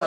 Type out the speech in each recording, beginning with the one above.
কে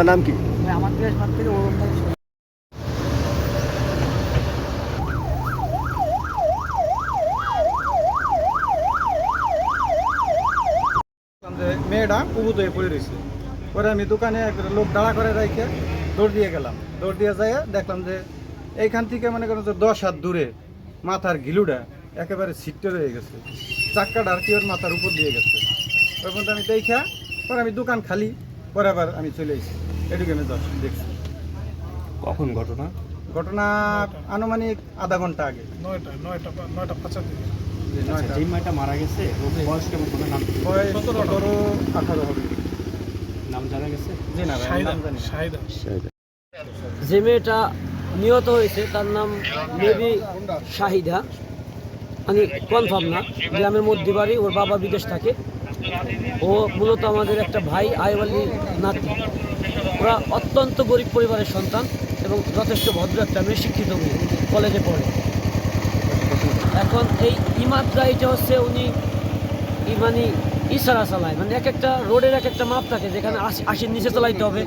তোমার নাম কি? আমার থেকে মেয়েটা উবুত হয়ে পড়ে রয়েছে। পরে আমি দোকানে এক লোক দাঁড়া করে রেখে দৌড় দিয়ে গেলাম। দৌড় দিয়ে যাই দেখলাম যে এইখান থেকে মনে করেন যে দশ হাত দূরে মাথার ঘিলুটা একেবারে ছিট্টে রয়ে গেছে। চাক্কাটা আর কি ওর মাথার উপর দিয়ে গেছে। ওই পর্যন্ত আমি দেখা পরে আমি দোকান খালি। পরে আবার আমি চলে এসেছি। এটুকু আমি দশ দেখছি। কখন ঘটনা? ঘটনা আনুমানিক আধা ঘণ্টা আগে। নয়টা নয়টা দিকে। মাইটা মারা গেছে ওর বয়স কেমন হবে? নাম বয়স সতেরো আঠারো হবে। নাম জানা গেছে? জি না যে মেয়েটা নিহত হয়েছে তার নাম মেবি শাহিদা। আমি কনফার্ম না গ্রামের মধ্যে বাড়ি ওর বাবা বিদেশ থাকে। ও মূলত আমাদের একটা ভাই, আইওয়ালি নাতি। ওরা অত্যন্ত গরিব পরিবারের সন্তান এবং যথেষ্ট ভদ্র একটা মেয়ে, শিক্ষিত মেয়ে কলেজে পড়ে। এখন এই ইমাদ গাড়িটা হচ্ছে, উনি ইমানি মানে ইশারা চালায়। মানে এক একটা রোডের এক একটা মাপ থাকে, যেখানে আশি আশির নিচে চালাইতে হবে।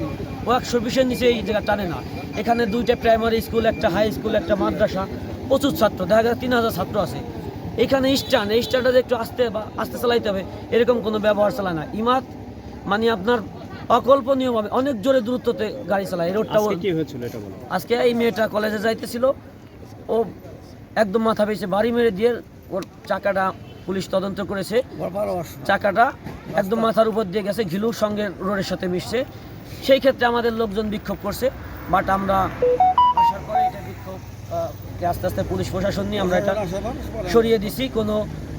ও একশো বিশের নিচে এই জায়গা টানে না। এখানে দুইটা প্রাইমারি স্কুল একটা হাই স্কুল একটা মাদ্রাসা, প্রচুর ছাত্র। দেখা যায় তিন হাজার ছাত্র আছে। এখানে স্ট্যান্ড এই স্ট্যান্ডটা যে একটু আস্তে বা আস্তে চালাইতে হবে এরকম কোনো ব্যবহার চালায় না। ইমাদ মানে আপনার অকল্পনীয়ভাবে অনেক জোরে দূরত্বতে গাড়ি চালায় এই রোডটা আজকে কি হয়েছিল এটা বলো। আজকে এই মেয়েটা কলেজে যাইতেছিল ও একদম মাথা পেয়েছে বাড়ি মেরে দিয়ে ওর চাকাটা পুলিশ তদন্ত করেছে। চাকাটা একদম মাথার উপর দিয়ে গেছে ঘিলুর সঙ্গে রোডের সাথে মিশছে। সেই ক্ষেত্রে আমাদের লোকজন বিক্ষোভ করছে বাট আমরা আশা করি এটা বিক্ষোভ আস্তে আস্তে পুলিশ প্রশাসন নিয়ে আমরা এটা সরিয়ে দিছি কোনো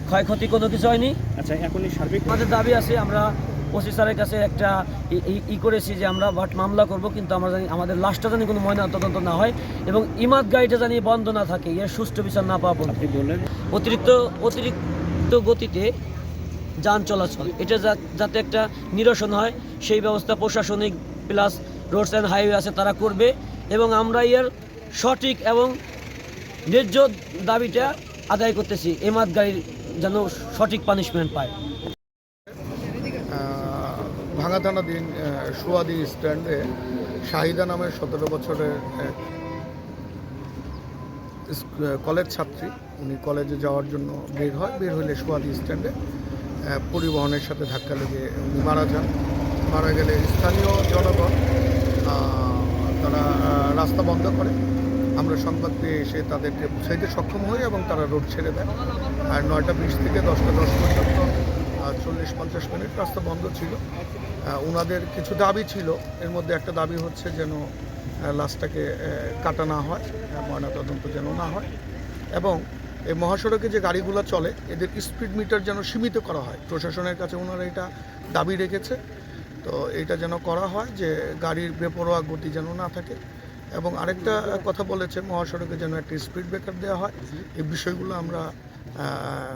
ক্ষয়ক্ষতি কোনো কিছু হয়নি। আচ্ছা এখনই সার্বিক আমাদের দাবি আছে আমরা ওসি স্যারের কাছে একটা ই- করেছি যে আমরা বাট মামলা করব কিন্তু আমরা জানি আমাদের লাস্টটা জানি কোনো ময়না তদন্ত না হয় এবং ইমাদ গাড়িটা জানি বন্ধ না থাকে এর সুষ্ঠু বিচার না পাওয়া পর্যন্ত। অতিরিক্ত অতিরিক্ত গতিতে যান চলাচল এটা যা- যাতে একটা নিরসন হয় সেই ব্যবস্থা প্রশাসনিক প্লাস রোডস অ্যান্ড হাইওয়ে আছে তারা করবে এবং আমরা এর সঠিক এবং ন্যায্য দাবিটা আদায় করতেছি। এমাদ গাড়ির যেন সঠিক পানিশমেন্ট পায়। ভাঙা থানা দিন সোয়াদি স্ট্যান্ডে শাহিদা নামের সতেরো বছরের কলেজ ছাত্রী, উনি কলেজে যাওয়ার জন্য বের হয়। বের হলে সোয়াদি স্ট্যান্ডে পরিবহনের সাথে ধাক্কা লেগে উনি মারা যান। মারা গেলে স্থানীয় জনগণ তারা রাস্তা বন্ধ করে। আমরা সংবাদ পেয়ে এসে তাদেরকে বুঝাইতে সক্ষম হই এবং তারা রোড ছেড়ে দেয়। আর নয়টা বিশ থেকে দশটা দশ পর্যন্ত চল্লিশ পঞ্চাশ মিনিট রাস্তা বন্ধ ছিল। ওনাদের কিছু দাবি ছিল। এর মধ্যে একটা দাবি হচ্ছে যেন লাশটাকে কাটা না হয় ময়নাতদন্ত যেন না হয়। এবং এই মহাসড়কে যে গাড়িগুলো চলে, এদের স্পিড মিটার যেন সীমিত করা হয়। প্রশাসনের কাছে ওনারা এটা দাবি রেখেছে। তো এটা যেন করা হয় যে গাড়ির বেপরোয়া গতি যেন না থাকে। এবং আরেকটা কথা বলেছে মহাসড়কে যেন একটি স্পিড ব্রেকার দেওয়া হয়। এই বিষয়গুলো আমরা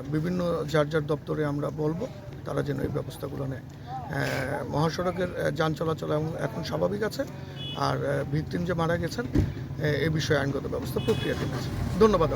বিভিন্ন যার যার দপ্তরে আমরা বলব, তারা যেন এই ব্যবস্থাগুলো নেয়। মহাসড়কের যান চলাচল এখন- স্বাভাবিক আছে। আর ভিকটিম যে মারা গেছেন, এ বিষয়ে আইনগত ব্যবস্থা প্রক্রিয়া আছে ধন্যবাদ